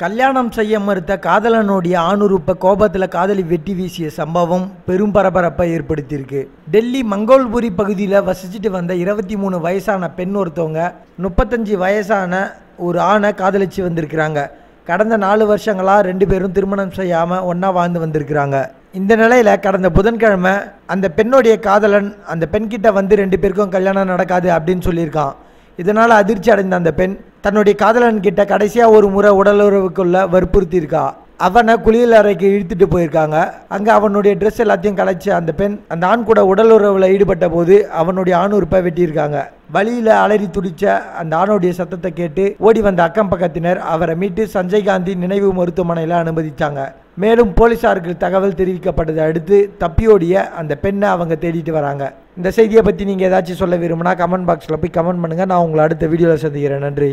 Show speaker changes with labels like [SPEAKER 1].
[SPEAKER 1] கல்யாணம் செய்ய மறுத்த காதலனுடைய ஆணுறுப்பை கோபத்தில் காதலி வெட்டி வீசிய சம்பவம் பெரும் பரபரப்பை ஏற்படுத்தியிருக்கு. டெல்லி மங்கோல்புரி பகுதியில் வசிச்சுட்டு வந்த இருபத்தி மூணு வயசான பெண் ஒருத்தவங்க முப்பத்தஞ்சு வயசான ஒரு ஆணை காதலிச்சு வந்திருக்கிறாங்க. கடந்த நாலு வருஷங்களாக ரெண்டு பேரும் திருமணம் செய்யாமல் ஒன்றா வாழ்ந்து வந்திருக்கிறாங்க. இந்த நிலையில் கடந்த புதன்கிழமை அந்த பெண்ணுடைய காதலன் அந்த பெண்கிட்ட வந்து ரெண்டு பேருக்கும் கல்யாணம் நடக்காது அப்படின்னு சொல்லியிருக்கான். இதனால் அதிர்ச்சி அடைந்த அந்த பெண் தன்னுடைய காதலன் கிட்ட கடைசியாக ஒரு முறை உடலுறவுக்குள்ள வற்புறுத்தியிருக்கா. அவனை குளியல் அறைக்கு இழுத்துட்டு போயிருக்காங்க. அங்கே அவனுடைய ட்ரெஸ் எல்லாத்தையும் கலைச்சி அந்த பெண் அந்த ஆண் கூட உடலுறவில் ஈடுபட்ட போது அவனுடைய ஆணுறுப்பை வெட்டியிருக்காங்க. வழியில் அலறி துடிச்ச அந்த ஆணுடைய சத்தத்தை கேட்டு ஓடி வந்த அக்கம் பக்கத்தினர் அவரை மீட்டு சஞ்சய் காந்தி நினைவு மருத்துவமனையில் அனுமதித்தாங்க மேலும் போலீசாருக்கு தகவல் தெரிவிக்கப்பட்டதை அடுத்து தப்பியோடிய அந்த பெண்ணை அவங்க தேடிட்டு வராங்க. இந்த செய்தியை பற்றி நீங்கள் ஏதாச்சும் சொல்ல விரும்பினா கமெண்ட் பாக்ஸில் போய் கமெண்ட் பண்ணுங்கள் நான் உங்களை அடுத்த வீடியோவில் சந்திக்கிறேன். நன்றி.